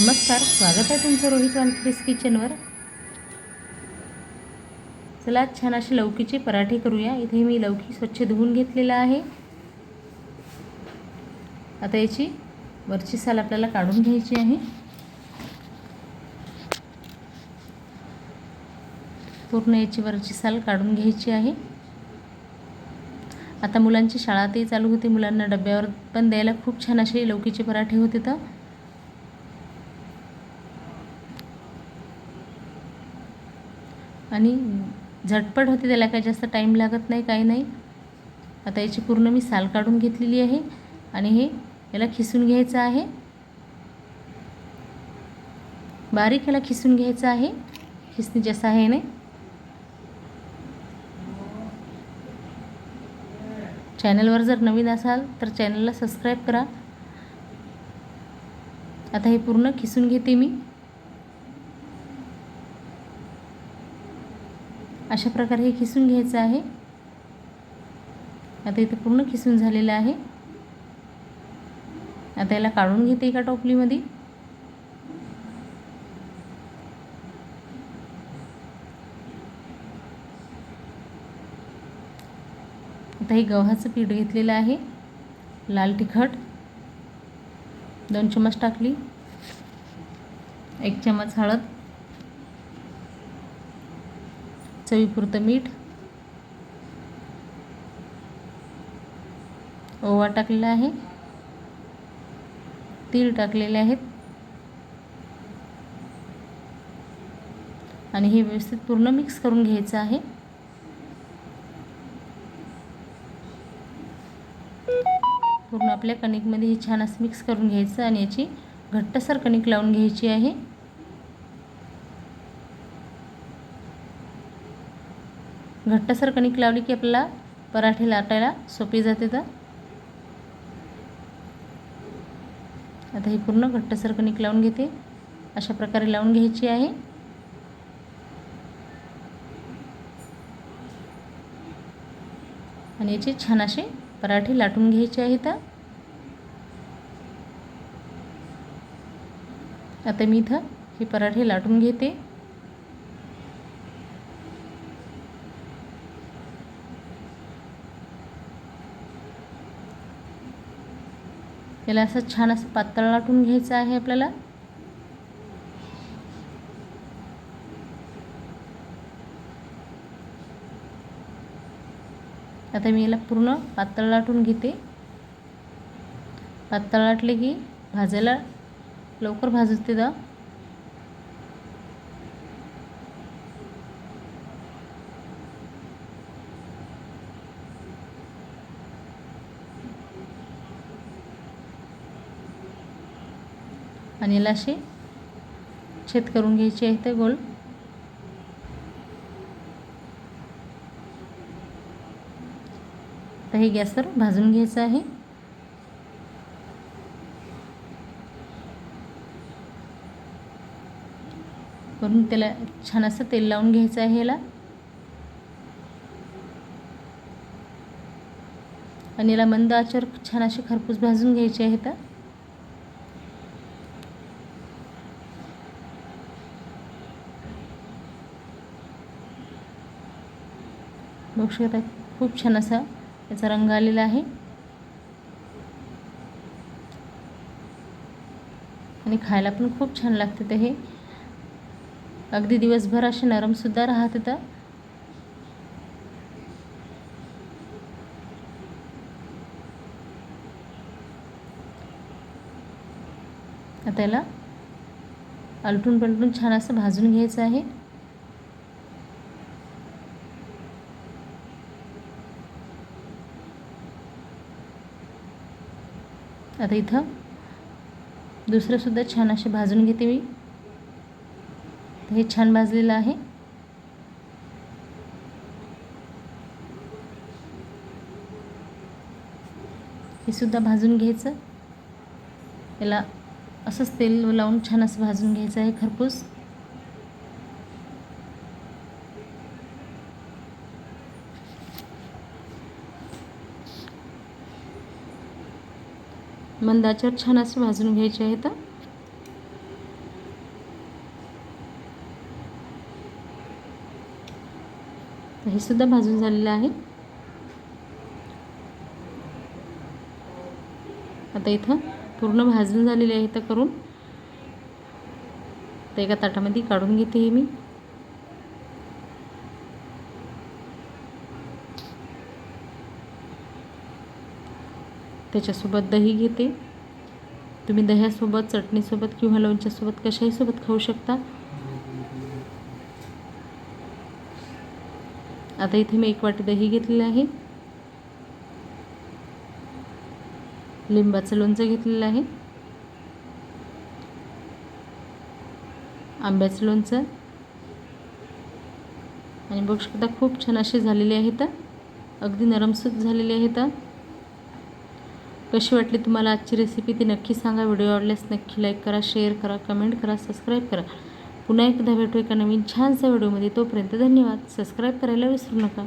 नमस्कार स्वागत आहे तुमचं रोहित वानखेडेस किचनवर. चला छान असे लौकीचे पराठे करूया. इथे मी लौकी स्वच्छ धुवून घेतलेला आहे. आता याची वरची साल आपल्याला काढून घ्यायची आहे. पूर्ण याची वरची साल काढून घ्यायची आहे. आता मुलांची शाळा ते चालू होती. मुलांना डब्यावर पण द्यायला खूप छान असे लौकीचे पराठे होते तर. आणि झटपट होते त्याला काही जास्त टाईम लागत नाही काही नाही. आता याची पूर्ण मी साल काढून घेतलेली आहे आणि हे याला खिसून घ्यायचं आहे. बारीक याला खिसून घ्यायचं आहे. खिसणीच्या सहाय्याने चॅनलवर जर नवीन असाल तर चॅनलला सबस्क्राईब करा. आता हे पूर्ण खिसून घेते मी. अशा प्रकारे हे खिसून घ्यायचं आहे. आता इथे पूर्ण खिसून झालेलं आहे. आता याला काढून घेते एका टोपलीमध्ये. आता हे गव्हाचं पीठ घेतलेलं आहे. लाल तिखट. दोन चम्मच टाकली. एक चम्मच हळद. चवीपुरतं मीठ ओवा टाकलेला आहे तीळ टाकलेले आहेत आणि हे व्यवस्थित पूर्ण मिक्स करून घ्यायचं आहे. पूर्ण आपल्या कणिकमध्ये हे छान असं मिक्स करून घ्यायचं आणि याची घट्टसर कणिक लावून घ्यायची आहे. घट्टसर कणिक लावली की आपल्याला पराठे लाटायला सोपे जाते तर. आता ही पूर्ण घट्टसर कणिक लावून घेते. अशा प्रकारे लावून घ्यायची आहे. आणि याचे छान असे पराठे लाटून घ्यायचे आहेत. आता मी इथं हे पराठे लाटून घेते. याला असं छान असं पातळ लाटून घ्यायचं आहे आपल्याला. आता मी याला पूर्ण पातळ लाटून घेते. पातळ लाटले की भाजायला लवकर भाजते तर आणि याला असे छेद करून घ्यायचे आहे ते गोल. तर हे गॅसवर भाजून घ्यायचं आहे. करून त्याला छान असं तेल लावून घ्यायचं आहे याला. आणि याला मंद आचर छान असे खरपूस भाजून घ्यायचे आहेत बघू शकता खूप छान असा याचा रंग आलेला आहे. आणि खायला पण खूप छान लागते ते हे. अगदी दिवसभर असे नरमसुद्धा राहते तर आता याला आलटून पलटून छान असं भाजून घ्यायचं आहे. आता इथं. दुसरंसुद्धा छान असे भाजून घेते मी. हे छान भाजलेलं आहे. हे सुद्धा भाजून घ्यायचं. याला असंच तेल लावून छान असं भाजून घ्यायचं आहे खरपूस. मंदाच्यावर छान असे भाजून घ्यायचे आहेत हे सुद्धा भाजून झालेलं आहे. आता इथं पूर्ण भाजून झालेले आहे तर करून. तर एका ताटामध्ये काढून घेते हे मी. त्याच्यासोबत दही घेते. तुम्ही दह्यासोबत चटणीसोबत किंवा लोणच्यासोबत कशाहीसोबत खाऊ शकता. आता इथे मी एक वाटी दही घेतलेलं आहे. लिंबाचं लोणचं घेतलेलं आहे. आंब्याचं लोणचं. आणि बघू शकता खूप छान असे झालेले आहेत अगदी नरमसूत झालेले आहेत कशी वाटली तुम्हाला आजची रेसिपी ती नक्की सांगा. व्हिडिओ आवडल्यास नक्की लाईक करा शेअर करा कमेंट करा सबस्क्राईब करा. पुन्हा एकदा भेटू एका नवीन छानशा व्हिडिओमध्ये तोपर्यंत धन्यवाद. सबस्क्राईब करायला विसरू नका.